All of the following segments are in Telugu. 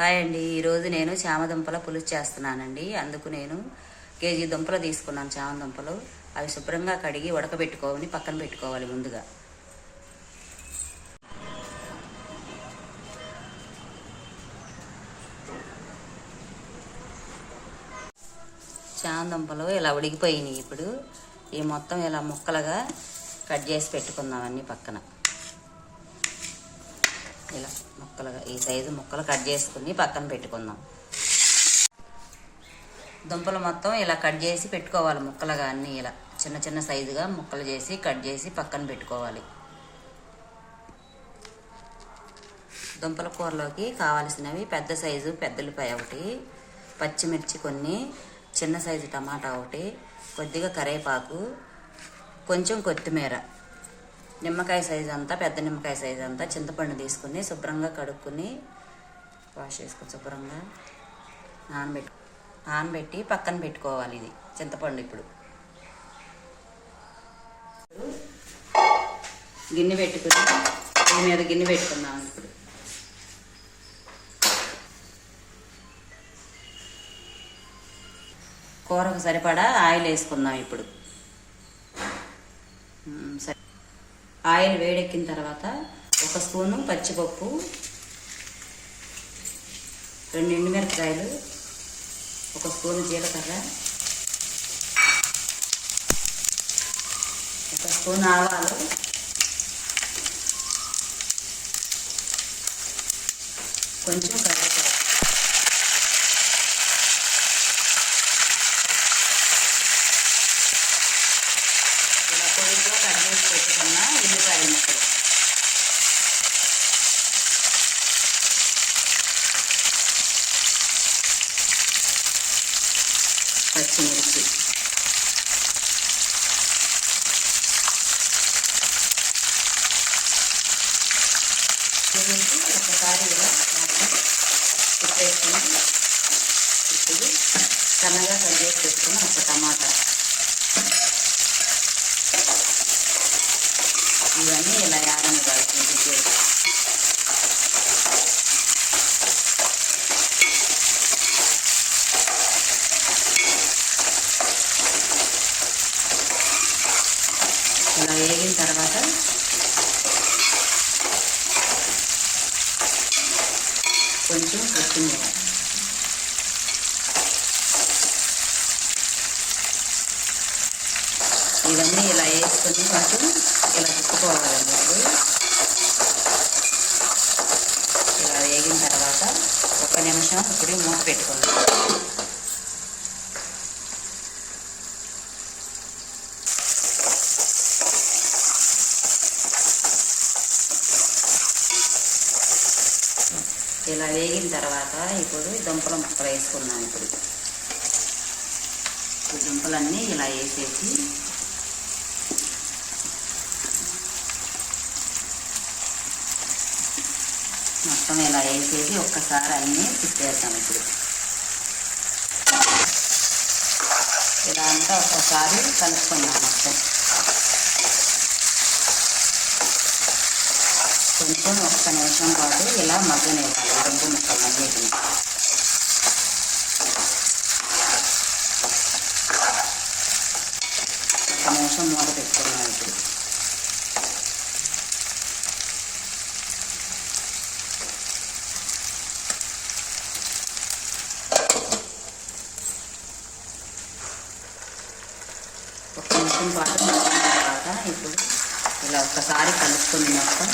హాయ్ అండి. ఈరోజు నేను చామదుంపల పులుసు చేస్తున్నానండి. అందుకు నేను కేజీ దుంపలు తీసుకున్నాను చామదుంపలు అవి శుభ్రంగా కడిగి ఉడకబెట్టుకోవని పక్కన పెట్టుకోవాలి ముందుగా. చామదుంపలు ఇలా ఉడికిపోయినాయి ఇప్పుడు. ఈ మొత్తం ఇలా ముక్కలుగా కట్ చేసి పెట్టుకుందాం అన్నీ పక్కన. ఇలా. ముక్కలుగా ఈ సైజు ముక్కలు కట్ చేసుకుని పక్కన పెట్టుకుందాం. దుంపలు మొత్తం ఇలా కట్ చేసి పెట్టుకోవాలి ముక్కలుగా అన్నీ ఇలా. చిన్న చిన్న సైజుగా ముక్కలు చేసి కట్ చేసి పక్కన పెట్టుకోవాలి. దుంపల కూరలోకి కావాల్సినవి పెద్ద సైజు పెద్దలపై ఒకటి పచ్చిమిర్చి కొన్ని చిన్న సైజు టమాటా ఒకటి కొద్దిగా కరేపాకు కొంచెం కొత్తిమీర. నిమ్మకాయ సైజు అంతా పెద్ద నిమ్మకాయ సైజు అంతా చింతపండు తీసుకుని శుభ్రంగా కడుక్కుని వాష్ చేసుకుని శుభ్రంగా నానబెట్టు నానబెట్టి పక్కన పెట్టుకోవాలి ఇది చింతపండు ఇప్పుడు. గిన్నె పెట్టుకుని దీని మీద గిన్నె పెట్టుకుందాం ఇప్పుడు. కూరకు సరిపడా ఆయిల్ వేసుకుందాం ఇప్పుడు. ఆయిల్ వేడెక్కిన తర్వాత ఒక స్పూను పచ్చిపప్పు రెండు ఎండుమిరపకాయలు ఒక స్పూను జీలకర్ర ఒక స్పూన్ ఆవాలు కొంచెం కరివేపాకు ఇలా పొడిగా కట్ చేసి పెట్టుకున్న ఉల్లిపాయ ముక్కలు పచ్చిమిర్చి వేసి ఒకసారి ఇలా మొత్తం తిప్పేసుకుని ఇప్పుడు సన్నగా కట్ చేసి పెట్టుకుని ఒక టమాటా ఇవన్నీ ఇలా యాడని పడుతుంది ఇలా వేగిన తర్వాత కొంచెం కొత్తిమీర. ఇవన్నీ ఇలా వేసుకొని కొంచెం ఇలా తిప్పుకోవాలండి ఇప్పుడు. ఇలా వేగిన తర్వాత ఒక నిమిషం ఇప్పుడు మూత పెట్టుకోండి. ఇలా వేగిన తర్వాత ఇప్పుడు దుంపల ముక్కలు వేసుకున్నాం ఇప్పుడు. ఈ దుంపలన్నీ ఇలా వేసేసి మొత్తం ఇలా వేసేసి ఒక్కసారి అన్నీ తిప్పేద్దాం ఇప్పుడు. ఇలా అంతా ఒక్కసారి కలుపుకున్నాం మొత్తం. కొంచెం ఒక్క నిమిషం పాటు ఇలా మగ్గనివ్వాలి ముక్కలు ముక్కలన్నిటిని ఒక్క నిమిషం మూత పెట్టుకున్నాం ఇప్పుడు. ఒక నిమిషం పాటు తర్వాత ఇప్పుడు ఇలా ఒక్కసారి కలుపుకొని మొత్తం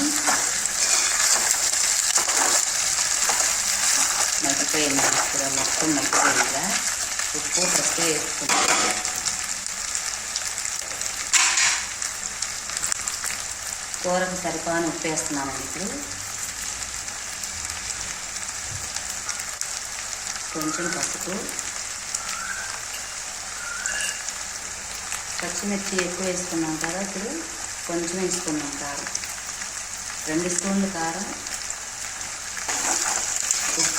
మగ్గిపోయింది ఇప్పుడు మొత్తం మగ్గిపోయిందిగా ఉప్పు పసుపు వేసుకుంటాం కూరకు సరిపోని ఉప్పు వేస్తున్నామండి ఇప్పుడు. కొంచెం పసుపు. పచ్చిమిర్చి ఎక్కువ వేసుకున్నాం కదా ఇప్పుడు. కొంచెం వేసుకున్నాం కారం. రెండు స్పూన్లు కారం.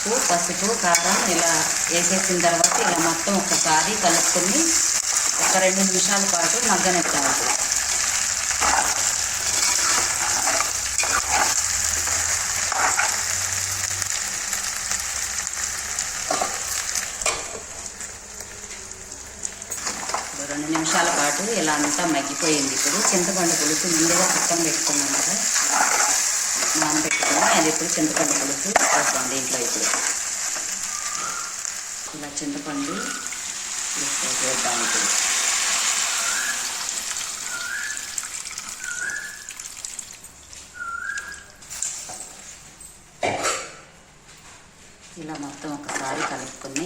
ఉప్పు పసుపు కారం ఇలా వేసేసిన తర్వాత ఇలా మొత్తం ఒకసారి కలుపుకొని ఒక రెండు నిమిషాల పాటు మగ్గనెత్తాలి రెండు నిమిషాల పాటు ఇలా అంతా మగ్గిపోయింది. ఇప్పుడు చింతపండు పులుసు ముందుగా పక్కన పెట్టుకున్నాను కదా. అది ఇప్పుడు చింతపండు పులుసు పోస్తాం దీంట్లో ఇప్పుడు. ఇలా చింతపండు పులుసు వేద్దాం ఇప్పుడు. ఇలా మొత్తం ఒకసారి కలుపుకొని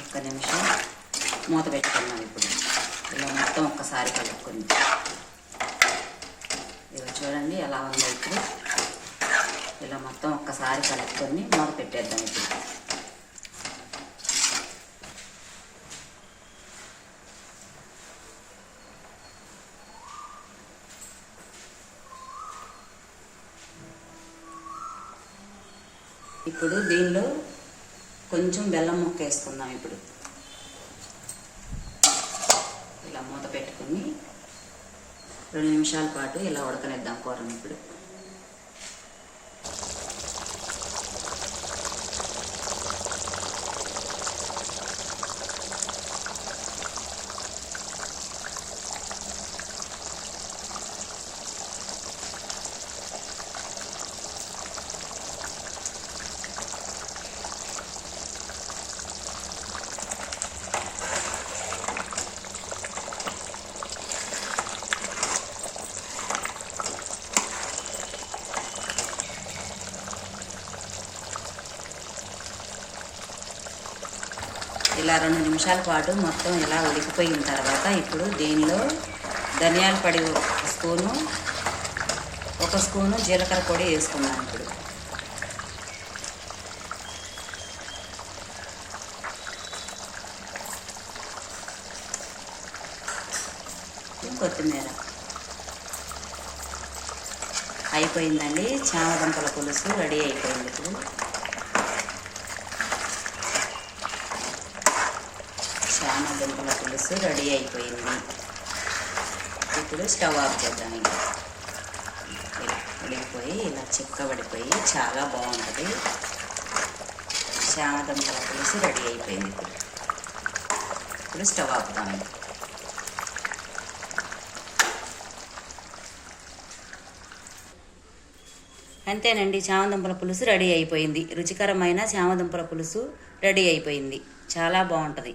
ఒక్క నిమిషం మూత పెట్టుకున్నాం ఇప్పుడు. ఇలా మొత్తం ఒక్కసారి కలుపుకొని. ఇలా చూడండి ఎలా ఉందో ఇప్పుడు. ఇలా మొత్తం ఒక్కసారి కలుపుకొని మూత పెట్టేద్దాం ఇప్పుడు. ఇప్పుడు దీనిలో కొంచెం బెల్లం ముక్క వేసుకుందాం ఇప్పుడు. ఇలా మూత పెట్టుకుని రెండు నిమిషాల పాటు ఇలా ఉడకనిద్దాం కూరని ఇప్పుడు. ఇలా రెండు నిమిషాల పాటు మొత్తం ఇలా ఉడికిపోయిన తర్వాత ఇప్పుడు దీనిలో ధనియాల పొడి ఒక స్పూను ఒక స్పూను జీలకర్ర పొడి వేసుకున్నాం ఇప్పుడు. కొత్తిమీర అయిపోయిందండి. చామదుంపల పులుసు రెడీ అయిపోయింది ఇప్పుడు చాలా దుంపల పులుసు రెడీ అయిపోయింది. ఇప్పుడు స్టవ్ ఆఫ్ చేద్దాం ఇలా ఉడికిపోయి ఇలా చిక్కబడిపోయి చాలా బాగుంటుంది. చాలా దుంపల పులుసు రెడీ అయిపోయింది ఇప్పుడు. ఇప్పుడు స్టవ్ ఆపుదాం అంతేనండి చామదుంపల పులుసు రెడీ అయిపోయింది. రుచికరమైన చామదుంపల పులుసు రెడీ అయిపోయింది. చాలా బాగుంటుంది.